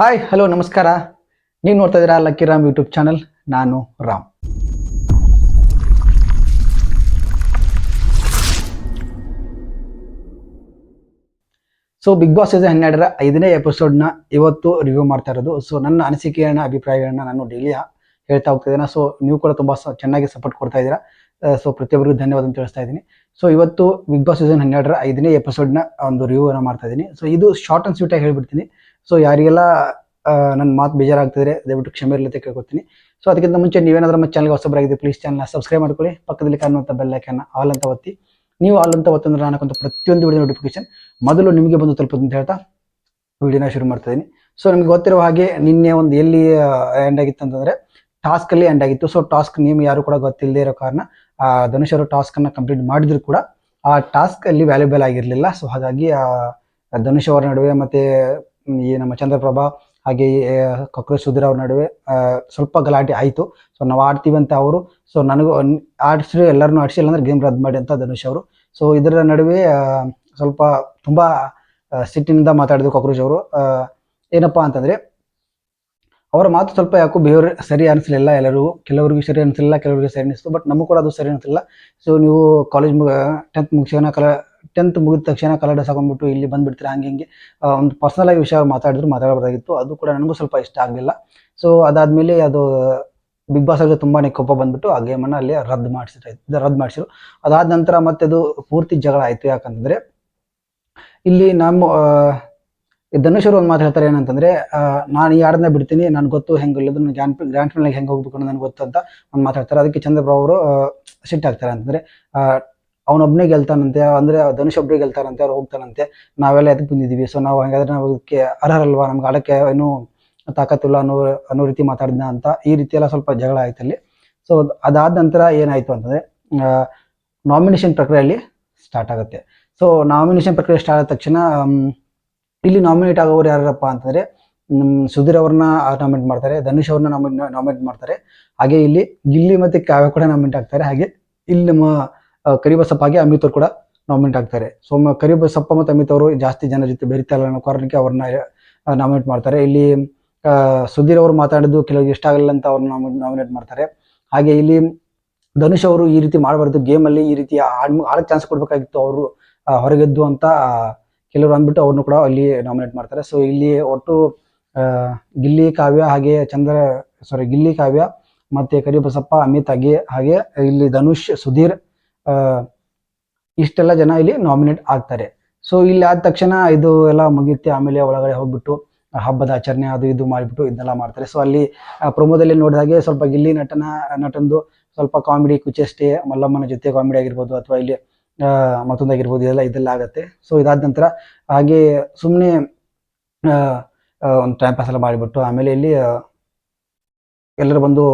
Hi hello ನಮಸ್ಕಾರ. ನೀವು ನೋಡ್ತಾ ಇದ್ದೀರಾ ಲಕ್ಕಿ ರಾಮ್ ಯೂಟ್ಯೂಬ್ ಚಾನಲ್ ನಾನು Ram. So big boss season ಹನ್ನೆರಡರ ಐದನೇ ಎಪಿಸೋಡ್ನ ಇವತ್ತು ರಿವ್ಯೂ ಮಾಡ್ತಾ ಇರೋದು. ಸೊ ನನ್ನ ಅನಿಸಿಕೆಗಳನ್ನ ಅಭಿಪ್ರಾಯಗಳನ್ನ ನಾನು ಡೈಲಿ ಹೇಳ್ತಾ ಹೋಗ್ತಿದ್ದೇನೆ ಸೊ ನೀವು ಕೂಡ ತುಂಬ ಚೆನ್ನಾಗಿ ಸಪೋರ್ಟ್ ಕೊಡ್ತಾ ಇದ್ದೀರಾ. ಸೊ ಪ್ರತಿಯೊಬ್ಬರಿಗೂ ಧನ್ಯವಾದ ಅಂತ ತಿಳಿಸ್ತಾ ಇದ್ದೀನಿ. ಸೊ ಇವತ್ತು ಬಿಗ್ ಬಾಸ್ ಸೀಸನ್ ಹನ್ನೆರಡರ ಐದನೇ ಎಪಿಸೋಡ್ನ ಒಂದು ರಿವ್ಯೂನ ಮಾಡ್ತಾ ಇದ್ದೀನಿ. ಸೊ ಇದು ಶಾರ್ಟ್ ಅಂಡ್ ಸ್ವೀಟಾಗಿ ಹೇಳ್ಬಿಡ್ತೀನಿ. ಸೊ ಯಾರಿಗೆಲ್ಲ ನನ್ನ ಮಾತು ಬೇಜಾರಾಗ್ತಿದ್ರೆ ದಯವಿಟ್ಟು ಕ್ಷಮೆ ಇರಲಿ ಕೇಳ್ಕೊತೀನಿ. ಸೊ ಅದಕ್ಕಿಂತ ಮುಂಚೆ ನೀವೇನಾದ್ರೂ ನಮ್ಮ ಚಾನಲ್ಗೆ ಹೊಸಬರಾಗಿದೆ ಪ್ಲೀಸ್ ಚಾನಲ್ನ ಸಬ್ಸ್ಕ್ರೈಬ್ ಮಾಡ್ಕೊಳ್ಳಿ. ಪಕ್ಕದಲ್ಲಿ ಕಾಣುವಂಥ ಬೆಲ್ ಐಕನ್ನ ಆಲ್ ಅಂತ ಒತ್ತಿ. ನೀವು ಆಲ್ ಅಂತ ಒತ್ತಂದ್ರೆ ನಾನು ಹಾಕುವಂಥ ಪ್ರತಿಯೊಂದು ವಿಡಿಯೋ ನೋಟಿಫಿಕೇಶನ್ ಮೊದಲು ನಿಮಗೆ ಬಂದು ತಲುಪುತ್ತೆ ಅಂತ ಹೇಳ್ತಾ ವಿಡಿಯೋನ ಶುರು ಮಾಡ್ತಾ ಇದೀನಿ. ಸೊ ನಿಮ್ಗೆ ಗೊತ್ತಿರುವ ಹಾಗೆ ನಿನ್ನೆ ಒಂದು ಎಲ್ಲಿ ಎಂಡ್ ಆಗಿತ್ತು ಅಂತಂದರೆ ಟಾಸ್ಕ್ ಅಲ್ಲಿ ಎಂಡ್ ಆಗಿತ್ತು. ಸೊ ಟಾಸ್ಕ್ ನೇಮ್ ಯಾರು ಕೂಡ ಗೊತ್ತಿಲ್ಲದೆ ಇರೋ ಕಾರಣ ಧನುಷ್ ಅವರು ಟಾಸ್ಕ್ ಅನ್ನ ಕಂಪ್ಲೀಟ್ ಮಾಡಿದ್ರು ಕೂಡ ಆ ಟಾಸ್ಕ್ ಅಲ್ಲಿ ವ್ಯಾಲ್ಯೂಬಲ್ ಆಗಿರಲಿಲ್ಲ. ಸೊ ಹಾಗಾಗಿ ಆ, ಧನುಷ್ ಅವರ ನಡುವೆ ಮತ್ತೆ ಈ ನಮ್ಮ ಚಂದ್ರಪ್ರಭಾ ಹಾಗೆ ಕಾಕ್ರೋಚ್ ಸುಧೀರ್ ಅವ್ರ ನಡುವೆ ಸ್ವಲ್ಪ ಗಲಾಟೆ ಆಯಿತು. ಸೊ ನಾವು ಆಡ್ತೀವಿ ಅಂತ ಅವರು ಸೊ ನನಗೂ ಆಡಿಸಿ ಎಲ್ಲರನ್ನೂ ಆಡಿಸಿಲ್ಲ ಅಂದ್ರೆ ಗೇಮ್ ರದ್ದು ಮಾಡಿ ಅಂತ ಧನುಷ್ ಅವರು. ಸೊ ಇದರ ನಡುವೆ ಸ್ವಲ್ಪ ತುಂಬ ಸಿಟ್ಟಿನಿಂದ ಮಾತಾಡಿದ್ರು ಕಾಕ್ರೋಚ್ ಅವರು. ಏನಪ್ಪ ಏನಪ್ಪಾ ಅಂತಂದ್ರೆ, ಅವರ ಮಾತು ಸ್ವಲ್ಪ ಯಾಕೋ ಬಿಹೇವಿಯರ್ ಸರಿ ಅನಿಸ್ಲಿಲ್ಲ ಎಲ್ಲರಿಗೂ. ಕೆಲವರಿಗೂ ಸರಿ ಅನಿಸಲಿಲ್ಲ, ಕೆಲವರಿಗೆ ಸರಿ ಅನಿಸ್ತು ಬಟ್ ನಮಗೂ ಕೂಡ ಅದು ಸರಿ ಅನಿಸಲಿಲ್ಲ. ಸೊ ನೀವು ಕಾಲೇಜ್ ಮುಗ ಟೆಂತ್ ಮುಗಿಸೋಣ ಕಲ ಟೆಂತ್ ಮುಗಿದ ತಕ್ಷಣ ಡ್ರೆಸ್ ಹಾಕೊಂಡ್ಬಿಟ್ಟು ಇಲ್ಲಿ ಬಂದ್ಬಿಡ್ತೀರ, ಹಂಗೆ ಹಿಂಗೆ ಒಂದು ಪರ್ಸನಲ್ ಆಗಿ ವಿಷಯ ಮಾತಾಡಿದ್ರು, ಮಾತಾಡಬಾರ್ದಾಗಿತ್ತು. ಅದು ಕೂಡ ನನಗೂ ಸ್ವಲ್ಪ ಇಷ್ಟ ಆಗಲಿಲ್ಲ. ಸೊ ಅದಾದ್ಮೇಲೆ ಅದು ಬಿಗ್ ಬಾಸ್ ಅವ್ರಿಗೆ ತುಂಬಾ ಕೋಪ ಬಂದ್ಬಿಟ್ಟು ಆ ಗೇಮನ್ನು ಅಲ್ಲಿ ರದ್ದು ಮಾಡಿಸಿದ್ರು ರದ್ದು ಮಾಡಿಸಿದ್ರು. ಅದಾದ ನಂತರ ಮತ್ತೆ ಅದು ಪೂರ್ತಿ ಜಗಳ ಆಯ್ತು. ಯಾಕಂತಂದ್ರೆ ಇಲ್ಲಿ ನಮ್ಮ ಧನುಷ್ ಅವರು ಒಂದು ಮಾತು ಹೇಳ್ತಾರೆ ಏನಂತಂದ್ರೆ ನಾನು ಈ ಹಾಡನ್ನ ಬಿಡ್ತೀನಿ ನಾನು ಗೊತ್ತು ಹೆಂಗೆ ಇಲ್ಲದು ಗ್ರ್ಯಾಂಡ್ ಗ್ರ್ಯಾಂಡ್ ಹೆಂಗೆ ಹೋಗ್ಬೇಕು ಅನ್ನೋದು ನನಗೆ ಗೊತ್ತು ಅಂತ ಒಂದು ಮಾತಾಡ್ತಾರೆ ಅದಕ್ಕೆ ಚಂದ್ರಪ್ರಭು ಅವರು ಸಿಟ್ಟಾಗ್ತಾರೆ ಅಂತಂದ್ರೆ ಅವನೊಬ್ಬನೇ ಗೆಲ್ತಾನಂತೆ, ಅಂದ್ರೆ ಧನುಷ್ ಒಬ್ಬರೇ ಗೆಲ್ತಾನಂತೆ, ಅವ್ರು ಹೋಗ್ತಾನಂತೆ. ನಾವೆಲ್ಲ ಎದಕ್ಕೆ ಬಂದಿದ್ದೀವಿ. ಸೊ ನಾವು ಹಂಗಾದ್ರೆ ನಾವು ಅದಕ್ಕೆ ಅರ್ಹರಲ್ವಾ? ನಮ್ಗೆ ಆಡಕ್ಕೆ ಏನು ತಾಕತ್ತಿಲ್ಲ ಅನ್ನೋ ಅನ್ನೋ ರೀತಿ ಮಾತಾಡಿದ್ನ ಅಂತ ಈ ರೀತಿ ಎಲ್ಲ ಸ್ವಲ್ಪ ಜಗಳ ಆಯ್ತು ಅಲ್ಲಿ. ಸೊ ಅದಾದ ನಂತರ ಏನಾಯ್ತು ಅಂತಂದ್ರೆ ನಾಮಿನೇಷನ್ ಪ್ರಕ್ರಿಯೆಯಲ್ಲಿ ಸ್ಟಾರ್ಟ್ ಆಗುತ್ತೆ. ಸೊ ನಾಮಿನೇಷನ್ ಪ್ರಕ್ರಿಯೆ ಸ್ಟಾರ್ಟ್ ಆದ ತಕ್ಷಣ ಇಲ್ಲಿ ನಾಮಿನೇಟ್ ಆಗೋರು ಯಾರಪ್ಪ ಅಂತಂದ್ರೆ ಸುಧೀರ್ ಅವ್ರನ್ನ ನಾಮಿನೇಟ್ ಮಾಡ್ತಾರೆ, ಧನುಷ್ ಅವ್ರನ್ನ ನಾಮಿನೇಟ್ ಮಾಡ್ತಾರೆ. ಹಾಗೆ ಇಲ್ಲಿ ಗಿಲ್ಲಿ ಮತ್ತೆ ಕಾವ್ಯ ಕೂಡ ನಾಮಿನೇಟ್ ಆಗ್ತಾರೆ. ಹಾಗೆ ಇಲ್ಲಿ ನಮ್ಮ ಆ, ಕರಿಬಸಪ್ಪ ಹಾಗೆ ಅಮಿತ್ ಅವರು ಕೂಡ ನಾಮಿನೇಟ್ ಆಗ್ತಾರೆ. ಸೊ ಕರಿಬಸಪ್ಪ ಮತ್ತು ಅಮಿತ್ ಅವರು ಜಾಸ್ತಿ ಜನ ಜೊತೆ ಬೆರಿತಾರಲ್ಲ ಅನ್ನೋ ಕಾರಣಕ್ಕೆ ಅವ್ರನ್ನ ನಾಮಿನೇಟ್ ಮಾಡ್ತಾರೆ. ಇಲ್ಲಿ ಸುಧೀರ್ ಅವರು ಮಾತಾಡಿದ್ದು ಕೆಲವರಿಗೆ ಇಷ್ಟ ಆಗಲಿಲ್ಲ ಅಂತ ಅವ್ರನ್ನ ನಾಮಿನೇಟ್ ಮಾಡ್ತಾರೆ. ಹಾಗೆ ಇಲ್ಲಿ ಧನುಷ್ ಅವರು ಈ ರೀತಿ ಮಾಡಬಾರ್ದು. ಗೇಮ್ ಅಲ್ಲಿ ಈ ರೀತಿ ಆಡ್ ಆಡಕ್ ಚಾನ್ಸ್ ಕೊಡಬೇಕಾಗಿತ್ತು ಅವರು ಹೊರಗೆದ್ದು ಅಂತ ಕೆಲವರು ಅಂದ್ಬಿಟ್ಟು ಅವ್ರನ್ನು ಕೂಡ ಅಲ್ಲಿ ನಾಮಿನೇಟ್ ಮಾಡ್ತಾರೆ. ಸೊ ಇಲ್ಲಿ ಒಟ್ಟು ಗಿಲ್ಲಿ ಕಾವ್ಯ ಹಾಗೆ ಚಂದ್ರ ಸಾರಿ ಗಿಲ್ಲಿ ಕಾವ್ಯ ಮತ್ತೆ ಕರಿಬಸಪ್ಪ ಅಮಿತ್ ಹಾಗೆ ಹಾಗೆ ಇಲ್ಲಿ ಧನುಷ್ ಸುಧೀರ್ ಇಷ್ಟೆಲ್ಲ ಜನ ಇಲ್ಲಿ ನಾಮಿನೇಟ್ ಆಗ್ತಾರೆ. ಸೊ ಇಲ್ಲಿ ಆದ ತಕ್ಷಣ ಇದು ಎಲ್ಲ ಮುಗಿಯುತ್ತೆ. ಆಮೇಲೆ ಒಳಗಡೆ ಹೋಗ್ಬಿಟ್ಟು ಹಬ್ಬದ ಆಚರಣೆ ಅದು ಇದು ಮಾಡಿಬಿಟ್ಟು ಇದನ್ನೆಲ್ಲ ಮಾಡ್ತಾರೆ. ಸೊ ಅಲ್ಲಿ ಪ್ರೊಮೋದಲ್ಲಿ ನೋಡಿದ ಹಾಗೆ ಸ್ವಲ್ಪ ಗಿಲ್ಲಿ ನಟನ, ನಟಂದು ಸ್ವಲ್ಪ ಕಾಮಿಡಿ ಕುಚೇಷ್ಟೆ, ಮಲ್ಲಮ್ಮನ ಜೊತೆ ಕಾಮಿಡಿ ಆಗಿರ್ಬೋದು ಅಥವಾ ಇಲ್ಲಿ ಮತ್ತೊಂದಾಗಿರ್ಬೋದು ಇದೆಲ್ಲ ಇದೆಲ್ಲ ಆಗುತ್ತೆ. ಸೊ ಇದಾದ ನಂತರ ಹಾಗೆ ಸುಮ್ಮನೆ ಒಂದು ಟೈಮ್ ಪಾಸ್ ಎಲ್ಲ ಮಾಡಿಬಿಟ್ಟು ಆಮೇಲೆ ಇಲ್ಲಿ ಎಲ್ಲರೂ ಬಂದು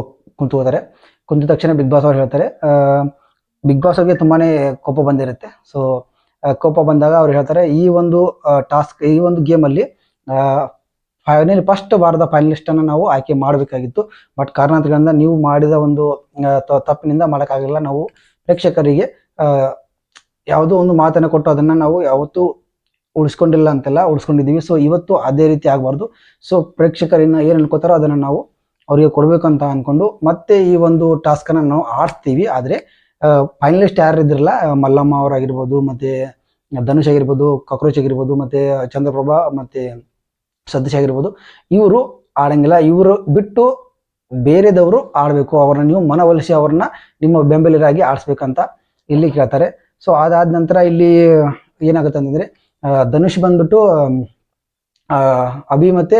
ಕುಂತು ಹೋದರೆ ಕುಂತ ತಕ್ಷಣ ಬಿಗ್ ಬಾಸ್ ಅವ್ರು ಹೇಳ್ತಾರೆ ಬಿಗ್ ಬಾಸ್ ಅವ್ರಿಗೆ ತುಂಬಾನೇ ಕೋಪ ಬಂದಿರುತ್ತೆ. ಸೊ ಕೋಪ ಬಂದಾಗ ಅವ್ರು ಹೇಳ್ತಾರೆ, ಈ ಒಂದು ಟಾಸ್ಕ್ ಈ ಒಂದು ಗೇಮಲ್ಲಿ ಫೈನಲ್ ಫಸ್ಟ್ ವಾರದ ಫೈನಲಿಸ್ಟ್ ನಾವು ಆಯ್ಕೆ ಮಾಡಬೇಕಾಗಿತ್ತು. ಬಟ್ ಕಾರಣಗಳಿಂದ ನೀವು ಮಾಡಿದ ಒಂದು ತಪ್ಪಿನಿಂದ ಮಾಡೋಕ್ಕಾಗಲ್ಲ. ನಾವು ಪ್ರೇಕ್ಷಕರಿಗೆ ಯಾವುದೋ ಒಂದು ಮಾತನ್ನು ಕೊಟ್ಟು ಅದನ್ನ ನಾವು ಯಾವತ್ತೂ ಉಳಿಸ್ಕೊಂಡಿಲ್ಲ ಅಂತೆಲ್ಲ ಉಳಿಸ್ಕೊಂಡಿದ್ದೀವಿ. ಸೊ ಇವತ್ತು ಅದೇ ರೀತಿ ಆಗಬಾರ್ದು. ಸೊ ಪ್ರೇಕ್ಷಕರನ್ನ ಏನು ಅನ್ಕೋತಾರೋ ಅದನ್ನು ನಾವು ಅವರಿಗೆ ಕೊಡಬೇಕು ಅಂತ ಅಂದ್ಕೊಂಡು ಮತ್ತೆ ಈ ಒಂದು ಟಾಸ್ಕನ್ನು ನಾವು ಆಡಿಸ್ತೀವಿ. ಆದ್ರೆ ಫೈನಲಿಸ್ಟ್ ಯಾರು ಇದ್ರಲ್ಲ ಮಲ್ಲಮ್ಮ ಅವರಾಗಿರ್ಬೋದು, ಮತ್ತೆ ಧನುಷ್ ಆಗಿರ್ಬೋದು ಕಾಕ್ರೋಚ್ ಆಗಿರ್ಬೋದು, ಮತ್ತೆ ಚಂದ್ರಪ್ರಭಾ, ಮತ್ತೆ ಸತೀಶ್ ಆಗಿರ್ಬೋದು, ಇವರು ಆಡಂಗಿಲ್ಲ. ಇವರು ಬಿಟ್ಟು ಬೇರೆದವರು ಆಡಬೇಕು. ಅವ್ರನ್ನ ನೀವು ಮನವೊಲಿಸಿ ಅವ್ರನ್ನ ನಿಮ್ಮ ಬೆಂಬಲಿಗರಾಗಿ ಆಡಿಸ್ಬೇಕಂತ ಇಲ್ಲಿ ಕೇಳ್ತಾರೆ. ಸೊ ಅದಾದ ನಂತರ ಇಲ್ಲಿ ಏನಾಗುತ್ತೆ ಅಂತಂದ್ರೆ ಧನುಷ್ ಬಂದ್ಬಿಟ್ಟು ಅಭಿ ಮತ್ತೆ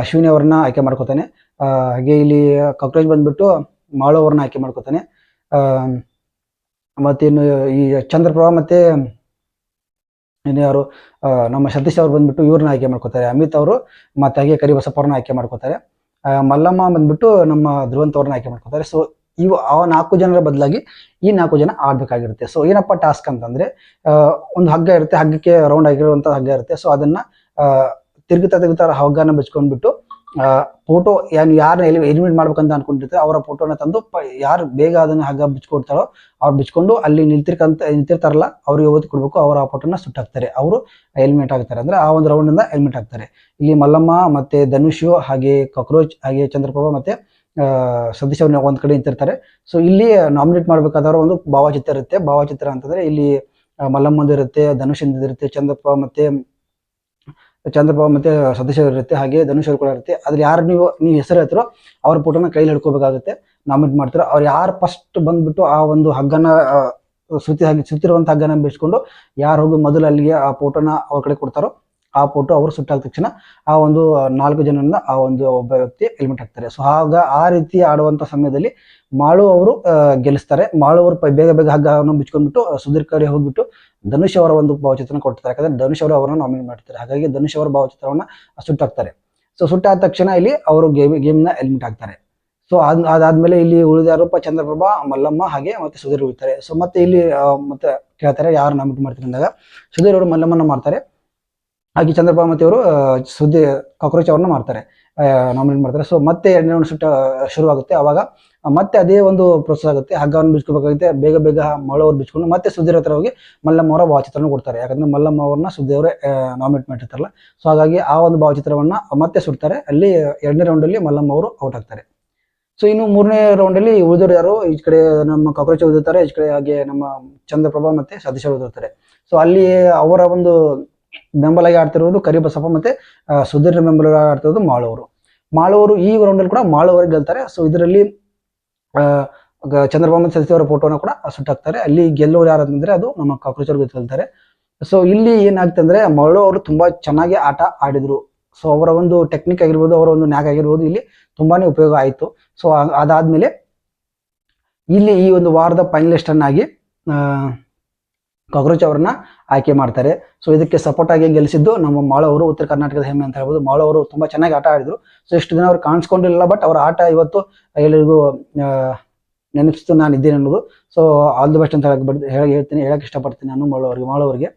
ಅಶ್ವಿನಿ ಅವ್ರನ್ನ ಆಯ್ಕೆ ಮಾಡ್ಕೋತಾನೆ. ಹಾಗೆ ಇಲ್ಲಿ ಕಾಕ್ರೋಚ್ ಬಂದ್ಬಿಟ್ಟು ಮಾಳು ಅವ್ರನ್ನ ಆಯ್ಕೆ ಮಾಡ್ಕೋತಾನೆ. ಆ, ಮತ್ತೇನು ಈ ಚಂದ್ರಪ್ರಭಾ ಮತ್ತೆ ಇನ್ನು ಯಾರು ನಮ್ಮ ಸತೀಶ್ ಅವರು ಬಂದ್ಬಿಟ್ಟು ಇವ್ರನ್ನ ಆಯ್ಕೆ ಮಾಡ್ಕೋತಾರೆ. ಅಮಿತ್ ಅವರು ಮತ್ತೆ ಹಾಗೆ ಕರಿಬಸಪ್ಪವ್ರನ್ನ ಆಯ್ಕೆ ಮಾಡ್ಕೋತಾರೆ. ಮಲ್ಲಮ್ಮ ಬಂದ್ಬಿಟ್ಟು ನಮ್ಮ ಧ್ರುವಂತ ಅವ್ರನ್ನ ಆಯ್ಕೆ ಮಾಡ್ಕೋತಾರೆ. ಸೊ ಇವು ಆ ನಾಲ್ಕು ಜನರ ಬದಲಾಗಿ ಈ ನಾಲ್ಕು ಜನ ಆಡ್ಬೇಕಾಗಿರುತ್ತೆ. ಸೊ ಏನಪ್ಪ ಟಾಸ್ಕ್ ಅಂತಂದ್ರೆ ಒಂದು ಹಗ್ಗ ಇರುತ್ತೆ ಹಗ್ಗಕ್ಕೆ ರೌಂಡ್ ಆಗಿರುವಂಥ ಹಗ್ಗ ಇರುತ್ತೆ. ಸೊ ಅದನ್ನ ತಿರುಗುತ್ತಾ ತಿರುಗುತ್ತಾ ಹಗ್ಗನ ಬೆಚ್ಕೊಂಡ್ಬಿಟ್ಟು ಫೋಟೋ ಏನು ಯಾರು ಎಲಿಮಿನೇಟ್ ಮಾಡ್ಬೇಕಂತ ಅನ್ಕೊಂಡಿರ್ತಾರೆ ಅವರ ಫೋಟೋನ ತಂದು ಯಾರು ಬೇಗ ಅದನ್ನ ಹಗ್ಗ ಬಿಚ್ಕೊಡ್ತಾರೋ ಅವ್ರು ಬಿಚ್ಕೊಂಡು ಅಲ್ಲಿ ನಿಲ್ತಿರ್ಕಂತ ನಿಂತಿರ್ತಾರಲ್ಲ ಅವ್ರಿಗೆ ಓದಿ ಕೊಡ್ಬೇಕು, ಅವರ ಆ ಫೋಟೋನ ಸುಟ್ಟಾಕ್ತಾರೆ. ಅವರು ಹೆಲ್ಮೆಟ್ ಆಗ್ತಾರೆ. ಅಂದ್ರೆ ಆ ಒಂದು ರೌಂಡ್ ಇಂದ ಎಲಿಮಿನೇಟ್ ಆಗ್ತಾರೆ. ಇಲ್ಲಿ ಮಲ್ಲಮ್ಮ ಮತ್ತೆ ಧನುಷ್ ಹಾಗೆ ಕಾಕ್ರೋಚ್ ಹಾಗೆ ಚಂದ್ರಪ್ರಭಾ ಮತ್ತೆ ಸತೀಶ್ ಅವ್ರನ್ನ ಒಂದ್ ಕಡೆ ನಿಂತಿರ್ತಾರೆ. ಸೊ ಇಲ್ಲಿ ನಾಮಿನೇಟ್ ಮಾಡ್ಬೇಕಾದವ್ರ ಒಂದು ಭಾವಚಿತ್ರ ಇರುತ್ತೆ. ಭಾವಚಿತ್ರ ಅಂತಂದ್ರೆ ಇಲ್ಲಿ ಮಲ್ಲಮ್ಮಂದಿರುತ್ತೆ ಧನುಷ್ ಇರುತ್ತೆ ಚಂದ್ರಪ್ಪ ಮತ್ತೆ ಚಂದ್ರಪ್ಪ ಮತ್ತೆ ಸದಸ್ಯರು ಇರುತ್ತೆ, ಹಾಗೆ ಧನುಷ್ ಕೂಡ ಇರುತ್ತೆ. ಅದ್ರ ಯಾರು ನೀವು ನೀವು ಹೆಸರು ಹೇಳ್ತಾರೋ ಅವ್ರ ಫೋಟೋನ ಕೈಲಿ ಹಿಡ್ಕೋಬೇಕಾಗುತ್ತೆ ನಾಮಿನೇಟ್ ಮಾಡ್ತಾರೋ. ಅವ್ರು ಯಾರು ಫಸ್ಟ್ ಬಂದ್ಬಿಟ್ಟು ಆ ಒಂದು ಹಗ್ಗನ ಸುತ್ತಿ ಹಾಗೆ ಸುತ್ತಿರುವಂತ ಹಗ್ಗನ ಬಿಡಿಸ್ಕೊಂಡು ಯಾರು ಹೋಗಿ ಮೊದಲು ಅಲ್ಲಿಗೆ ಆ ಫೋಟೋನ ಅವ್ರ ಕಡೆ ಕೊಡ್ತಾರೋ ಆ ಫೋಟೋ ಅವರು ಸುಟ್ಟಾದ ತಕ್ಷಣ ಆ ಒಂದು ನಾಲ್ಕು ಜನರಿಂದ ಆ ಒಂದು ಒಬ್ಬ ವ್ಯಕ್ತಿ ಎಲಿಮಿಟ್ ಆಗ್ತಾರೆ ಸೊ ಆಗ ಆ ರೀತಿ ಆಡುವಂತ ಸಮಯದಲ್ಲಿ ಮಾಳು ಅವರು ಗೆಲ್ಲಿಸ್ತಾರೆ. ಮಾಳು ಅವರು ಬೇಗ ಬೇಗ ಹಗ್ಗವನ್ನು ಬಿಚ್ಕೊಂಡ್ಬಿಟ್ಟು ಸುಧೀರ್ ಕಡೆ ಹೋಗ್ಬಿಟ್ಟು ಧನುಷ್ ಅವರ ಒಂದು ಭಾವಚಿತ್ರನ ಕೊಡ್ತಾರೆ. ಯಾಕಂದ್ರೆ ಧನುಷ್ ಅವರು ಅವರನ್ನು ನಾಮಿನೇಟ್ ಮಾಡ್ತಾರೆ ಹಾಗಾಗಿ ಧನುಷ್ ಅವರ ಭಾವಚಿತ್ರವನ್ನ ಸುಟ್ಟಾಕ್ತಾರೆ. ಸೊ ಸುಟ್ಟಾದ ತಕ್ಷಣ ಇಲ್ಲಿ ಅವರು ಗೇಮ್ ಗೇಮ್ನ ಎಲಿಮಿಟ್ ಆಗ್ತಾರೆ ಸೊ ಅದ್, ಅದಾದ್ಮೇಲೆ ಇಲ್ಲಿ ಉಳಿದಾರಪ್ಪ ಚಂದ್ರಪ್ರಭಾ, ಮಲ್ಲಮ್ಮ ಹಾಗೆ ಮತ್ತೆ ಸುಧೀರ್ ಉಳಿತಾರೆ. ಸೊ ಮತ್ತೆ ಇಲ್ಲಿ ಮತ್ತೆ ಕೇಳ್ತಾರೆ ಯಾರು ನಾಮಿನೇಟ್ ಮಾಡ್ತಾರೆ ಅಂದಾಗ ಸುಧೀರ್ ಅವರು ಮಲ್ಲಮ್ಮನ ಮಾಡ್ತಾರೆ. ಹಾಗೆ ಅವರು ಸುದ್ದಿ ಕಾಕ್ರೋಚ್ ಅವ್ರನ್ನ ಮಾಡ್ತಾರೆ ನಾಮಿನೇಟ್ ಮಾಡ್ತಾರೆ. ಸೊ ಮತ್ತೆ ಎರಡನೇ ಒಂದು ಸುಟ್ಟ ಶುರುವಾಗುತ್ತೆ. ಅವಾಗ ಮತ್ತೆ ಅದೇ ಒಂದು ಪ್ರೋಸೆಸ್ ಆಗುತ್ತೆ. ಹಗ್ಗವನ್ನು ಬಿಚ್ಕೋಬೇಕಾಗುತ್ತೆ. ಬೇಗ ಬೇಗ ಮಳವ್ರು ಬಿಚ್ಕೊಂಡು ಮತ್ತೆ ಸುದ್ದಿ ಹತ್ರ ಹೋಗಿ ಮಲ್ಲಮ್ಮ ಅವರ ಭಾವಚಿತ್ರನ ಕೊಡ್ತಾರೆ. ಯಾಕಂದ್ರೆ ಮಲ್ಲಮ್ಮ ಅವ್ರನ್ನ ಸುದ್ದಿ ಅವರೇ ನಾಮಿನೇಟ್ ಮಾಡಿರ್ತಾರಲ್ಲ. ಸೊ ಹಾಗಾಗಿ ಆ ಒಂದು ಭಾವಚಿತ್ರವನ್ನ ಮತ್ತೆ ಸುಡ್ತಾರೆ. ಅಲ್ಲಿ ಎರಡನೇ ರೌಂಡಲ್ಲಿ ಮಲ್ಲಮ್ಮ ಅವರು ಔಟ್ ಆಗ್ತಾರೆ. ಸೊ ಇನ್ನು ಮೂರನೇ ರೌಂಡಲ್ಲಿ ಉಳಿದವರು ಯಾರು? ಈ ಕಡೆ ನಮ್ಮ ಕಾಕ್ರೋಚ್ ಉಳಿದಿರ್ತಾರೆ. ಈ ಕಡೆ ಹಾಗೆ ನಮ್ಮ ಚಂದ್ರಪ್ರಭಾ ಮತ್ತೆ ಸತೀಶ ಉಳಿದಿರ್ತಾರೆ. ಸೊ ಅಲ್ಲಿ ಅವರ ಒಂದು ಬೆಂಬಲಾಗಿ ಆಡ್ತಿರೋದು ಕರಿಬಸಪ್ಪ ಮತ್ತೆ ಸುಧೀರ್ನ ಸುಧೀರ್ ಬೆಂಬಲ ಆಡ್ತಿರೋದು ಮಾಳವರು ಮಾಳವರು ಈ ರೌಂಡಲ್ಲಿ ಕೂಡ ಮಾಳವರು ಗೆಲ್ತಾರೆ. ಸೊ ಇದರಲ್ಲಿ ಚಂದ್ರಬಾಬು ಸರಸ್ವತಿ ಅವರ ಫೋಟೋನ ಕೂಡ ಸುಟ್ಟಾಕ್ತಾರೆ. ಅಲ್ಲಿ ಗೆಲ್ಲೋರು ಯಾರು ಅಂತಂದ್ರೆ ಅದು ನಮ್ಮ ಕಾಕ್ರೋಚರ್ ಗೆಲ್ತಾರೆ. ಸೊ ಇಲ್ಲಿ ಏನಾಗ್ತಂದ್ರೆ ಅಂದ್ರೆ ಅವರು ತುಂಬಾ ಚೆನ್ನಾಗಿ ಆಟ ಆಡಿದ್ರು. ಸೊ ಅವರ ಒಂದು ಟೆಕ್ನಿಕ್ ಆಗಿರ್ಬೋದು, ಅವರ ಒಂದು ನ್ಯಾಕ್ ಆಗಿರ್ಬೋದು ಇಲ್ಲಿ ತುಂಬಾನೇ ಉಪಯೋಗ ಆಯಿತು. ಸೊ ಅದಾದ್ಮೇಲೆ ಇಲ್ಲಿ ಈ ಒಂದು ವಾರದ ಫೈನಲಿಸ್ಟ್ ಅನ್ನಾಗಿ ಕಾಕ್ರೋಚ್ ಅವರನ್ನ ಆಯ್ಕೆ ಮಾಡ್ತಾರೆ. ಸೊ ಇದಕ್ಕೆ ಸಪೋರ್ಟ್ ಆಗಿ ಗೆಲ್ಲಿಸಿದ್ದು ನಮ್ಮ ಮಾಳ ಅವರು, ಉತ್ತರ ಕರ್ನಾಟಕದ ಹೆಮ್ಮೆ ಅಂತ ಹೇಳ್ಬೋದು. ಮಾಳ ಅವರು ತುಂಬಾ ಚೆನ್ನಾಗಿ ಆಟ ಆಡಿದ್ರು. ಸೊ ಇಷ್ಟು ದಿನ ಅವ್ರು ಕಾಣಿಸ್ಕೊಂಡಿರಲಿಲ್ಲ ಬಟ್ ಅವ್ರ ಆಟ ಇವತ್ತು ಎಲ್ಲರಿಗೂ ನೆನಪಿಸ್ತು ನಾನು ಇದ್ದೇನೆ ಅನ್ನೋದು. ಸೊ ಆಲ್ ದಿ ಬೆಸ್ಟ್ ಅಂತ ಹೇಳಕ್ ಹೇಳಿ, ಹೇಳ್ತೀನಿ, ಹೇಳಕ್ ಇಷ್ಟಪಡ್ತೀನಿ ನಾನು ಮಾಳ ಅವರಿಗೆ ಮಾಳ ಅವರಿಗೆ.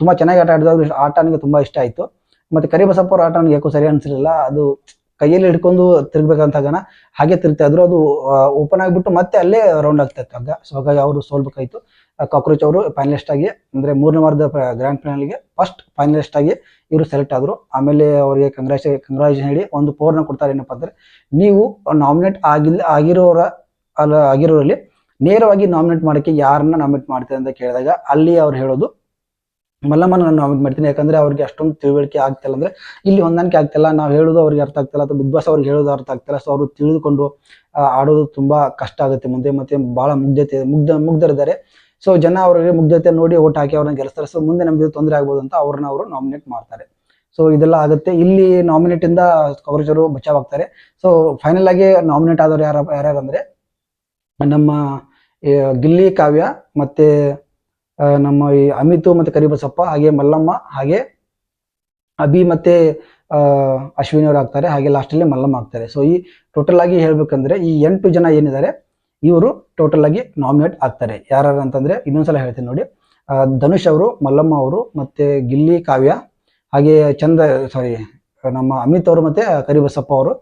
ತುಂಬಾ ಚೆನ್ನಾಗಿ ಆಟ ಆಡಿದ್ರು. ಆಟ ನನಗೆ ತುಂಬಾ ಇಷ್ಟ ಆಯ್ತು. ಮತ್ತೆ ಕರಿಬಸಪ್ಪ ಅವ್ರ ಆಟ ನನಗೆ ಯಾಕೋ ಸರಿ ಅನ್ಸಿರಲಿಲ್ಲ. ಅದು ಕೈಯಲ್ಲಿ ಹಿಡ್ಕೊಂಡು ತಿರ್ಗ್ಬೇಕಂತ ಗಣ, ಹಾಗೆ ತಿರ್ತಾ ಇದ್ರು. ಅದು ಓಪನ್ ಆಗಿಬಿಟ್ಟು ಮತ್ತೆ ಅಲ್ಲೇ ರೌಂಡ್ ಆಗ್ತಾ ಇತ್ತು ಹಗ್ಗ ಸೊ ಹಾಗಾಗಿ ಅವರು ಸೋಲ್ಬೇಕಾಯ್ತು. ಕಾಕ್ರೋಚ್ ಅವರು ಫೈನಲಿಸ್ಟ್ ಆಗಿ, ಅಂದ್ರೆ ಮೂರನೇ ವಾರದ ಗ್ರ್ಯಾಂಡ್ ಫೈನಲ್ಗೆ ಫಸ್ಟ್ ಫೈನಲಿಸ್ಟ್ ಆಗಿ ಇವರು ಸೆಲೆಕ್ಟ್ ಆದ್ರು. ಆಮೇಲೆ ಅವರಿಗೆ ಕಂಗ್ರಾಚ್ ಕಂಗ್ರಾಚುಲೇಷನ್ ಹೇಳಿ ಒಂದು ಪೋರ್ನ ಕೊಡ್ತಾರೆ ಏನಪ್ಪಾ ಅಂದ್ರೆ, ನೀವು ನಾಮಿನೇಟ್ ಆಗಿಲ್ಲ ಆಗಿರೋರ, ಅಲ್ಲ, ಆಗಿರೋರಲ್ಲಿ ನೇರವಾಗಿ ನಾಮಿನೇಟ್ ಮಾಡಕ್ಕೆ ಯಾರನ್ನ ನಾಮಿನೇಟ್ ಮಾಡ್ತಾರೆ ಅಂತ ಕೇಳಿದಾಗ ಅಲ್ಲಿ ಅವ್ರು ಹೇಳೋದು, ಮಲ್ಲಮ್ಮನ ನಾನು ನಾಮಿನೇಟ್ ಮಾಡ್ತೀನಿ. ಯಾಕಂದ್ರೆ ಅವ್ರಿಗೆ ಅಷ್ಟೊಂದು ತಿಳುವಳಿಕೆ ಆಗ್ತಿಲ್ಲ ಅಂದ್ರೆ ಇಲ್ಲಿ ಹೊಂದಾಣಿಕೆ ಆಗ್ತಿಲ್ಲ. ನಾವು ಹೇಳೋದು ಅವ್ರಿಗೆ ಅರ್ಥ ಆಗ್ತಿಲ್ಲ ಅಥವಾ ಬಿಗ್ ಬಾಸ್ ಅವ್ರಿಗೆ ಹೇಳೋದು ಅರ್ಥ ಆಗ್ತಿಲ್ಲ. ಸೊ ಅವರು ತಿಳಿದುಕೊಂಡು ಆಡೋದು ತುಂಬಾ ಕಷ್ಟ ಆಗುತ್ತೆ ಮುಂದೆ ಮತ್ತೆ ಬಹಳ ಮುಗ್ಧತೆ, ಮುಗ್ಧ, ಮುಗ್ಧರಿದ್ದಾರೆ. ಸೊ ಜನ ಅವರಿಗೆ ಮುಗ್ಧತೆ ನೋಡಿ ಓಟ್ ಹಾಕಿ ಅವ್ರನ್ನ ಗೆಲ್ಲಿಸ್ತಾರೆ ಸೊ ಮುಂದೆ ನಮ್ಗೆ ತೊಂದರೆ ಆಗ್ಬೋದು ಅಂತ ಅವ್ರನ್ನ ಅವರು ನಾಮಿನೇಟ್ ಮಾಡ್ತಾರೆ. ಸೊ ಇದೆಲ್ಲ ಆಗುತ್ತೆ. ಇಲ್ಲಿ ನಾಮಿನೇಟ್ ಇಂದ ಕಾಂಗ್ರೆಸ್ ಅವರು ಬಚಾವ್ ಆಗ್ತಾರೆ ಸೊ ಫೈನಲ್ ಆಗಿ ನಾಮಿನೇಟ್ ಆದವ್ರು ಯಾರ ಯಾರ್ಯಾರು ಅಂದ್ರೆ ನಮ್ಮ ಗಿಲ್ಲಿ, ಕಾವ್ಯ ಮತ್ತೆ ನಮ್ಮ ಈ ಅಮಿತು ಮತ್ತೆ ಕರಿಬಸಪ್ಪ, ಹಾಗೆ ಮಲ್ಲಮ್ಮ, ಹಾಗೆ ಅಭಿ ಮತ್ತೆ ಅಶ್ವಿನಿ ಅವರು ಆಗ್ತಾರೆ. ಹಾಗೆ ಲಾಸ್ಟಲ್ಲಿ ಮಲ್ಲಮ್ಮ ಆಗ್ತಾರೆ. ಸೊ ಈ ಟೋಟಲ್ ಆಗಿ ಹೇಳ್ಬೇಕಂದ್ರೆ ಈ ಎಂಟು ಜನ ಏನಿದ್ದಾರೆ ಇವರು ಟೋಟಲ್ ಆಗಿ ನಾಮಿನೇಟ್ ಆಗ್ತಾರೆ. ಯಾರು ಅಂತಂದ್ರೆ ಇನ್ನೊಂದ್ಸಲ ಹೇಳ್ತೀನಿ ನೋಡಿ. ಧನುಷ್ ಅವರು, ಮಲ್ಲಮ್ಮ ಅವರು ಮತ್ತೆ ಗಿಲ್ಲಿ, ಕಾವ್ಯ, ಹಾಗೆ ಚಂದ ಸಾರಿ ನಮ್ಮ ಅಮಿತ್ ಅವರು ಮತ್ತೆ ಕರಿಬಸಪ್ಪ ಅವರು.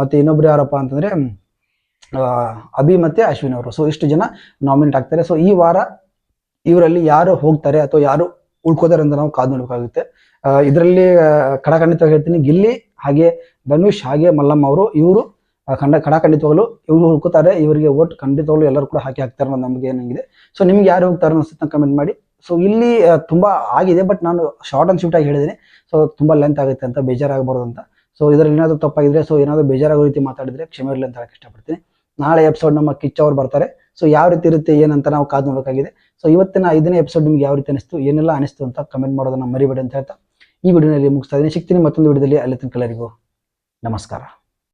ಮತ್ತೆ ಇನ್ನೊಬ್ರು ಯಾರಪ್ಪ ಅಂತಂದ್ರೆ ಅಭಿ ಮತ್ತೆ ಅಶ್ವಿನ್ ಅವರು. ಸೊ ಇಷ್ಟು ಜನ ನಾಮಿನೇಟ್ ಆಗ್ತಾರೆ. ಸೊ ಈ ವಾರ ಇವರಲ್ಲಿ ಯಾರು ಹೋಗ್ತಾರೆ ಅಥವಾ ಯಾರು ಉಳ್ಕೋತಾರೆ ಅಂತ ನಾವು ಕಾದು ನೋಡಬೇಕಾಗುತ್ತೆ. ಇದರಲ್ಲಿ ಖಡಖಂಡಿತವಾಗಿ ಹೇಳ್ತೀನಿ. ಗಿಲ್ಲಿ, ಹಾಗೆ ಧನುಷ್, ಹಾಗೆ ಮಲ್ಲಮ್ಮ ಅವರು, ಇವರು ಖಂಡ ಖಡಖಂಡಿತವಾಗಲು ಇವರು ಹುಡುಕುತ್ತಾರೆ ಇವರಿಗೆ ಓಟ್ ಖಂಡಿತವಾಗ್ಲು ಎಲ್ಲರೂ ಕೂಡ ಹಾಕಿ ಹಾಕ್ತಾರೆ ಅನ್ನೋದು ನಮಗೆ ಏನಾಗಿದೆ ಸೊ ನಿಮ್ಗೆ ಯಾರು ಹೋಗ್ತಾರೆ ಅಂತ ಕಮೆಂಟ್ ಮಾಡಿ. ಸೊ ಇಲ್ಲಿ ತುಂಬಾ ಆಗಿದೆ ಬಟ್ ನಾನು ಶಾರ್ಟ್ ಅಂಡ್ ಶೂಟ್ ಆಗಿ ಹೇಳಿದ್ದೀನಿ. ಸೊ ತುಂಬಾ ಲೆಂತ್ ಆಗುತ್ತೆ ಅಂತ, ಬೇಜಾರಾಗಬಾರ್ದು ಅಂತ. ಸೊ ಇದರಲ್ಲಿ ಏನಾದರೂ ತಪ್ಪಾಗಿದ್ರೆ ಸೊ ಏನಾದರೂ ಬೇಜಾರಾಗೋ ರೀತಿ ಮಾತಾಡಿದ್ರೆ ಕ್ಷಮೆ ಇರಲಿ ಅಂತ ಹೇಳಕ್ ಇಷ್ಟಪಡ್ತೀನಿ. ನಾಳೆ ಎಪಿಸೋಡ್ ನಮ್ಮ ಕಿಚ್ಚ ಅವ್ರು ಬರ್ತಾರೆ. ಸೊ ಯಾವ ರೀತಿ ಇರುತ್ತೆ, ಏನಂತ ನಾವು ಕಾದು ನೋಡೋಕ್ಕಾಗಿದೆ. ಸೊ ಇವತ್ತಿನ ಐದನೇ ಎಪಿಸೋಡ್ ನಿಮ್ಗೆ ಯಾವ ರೀತಿ ಅನಿಸ್ತು, ಏನೆಲ್ಲ ಅನಿಸ್ತು ಅಂತ ಕಮೆಂಟ್ ಮಾಡೋದನ್ನ ಮರಿಬೇಡಿ ಅಂತ ಹೇಳ್ತಾ ಈ ವಿಡಿಯೋನಲ್ಲಿ ಮುಗಿಸ್ತಾ ಇದ್ದೀನಿ. ಸಿಗ್ತೀನಿ ಮತ್ತೊಂದು ವಿಡಿಯೋದಲ್ಲಿ. ಅಲ್ಲಿ ತನಕ ಎಲ್ಲರಿಗೂ ನಮಸ್ಕಾರ.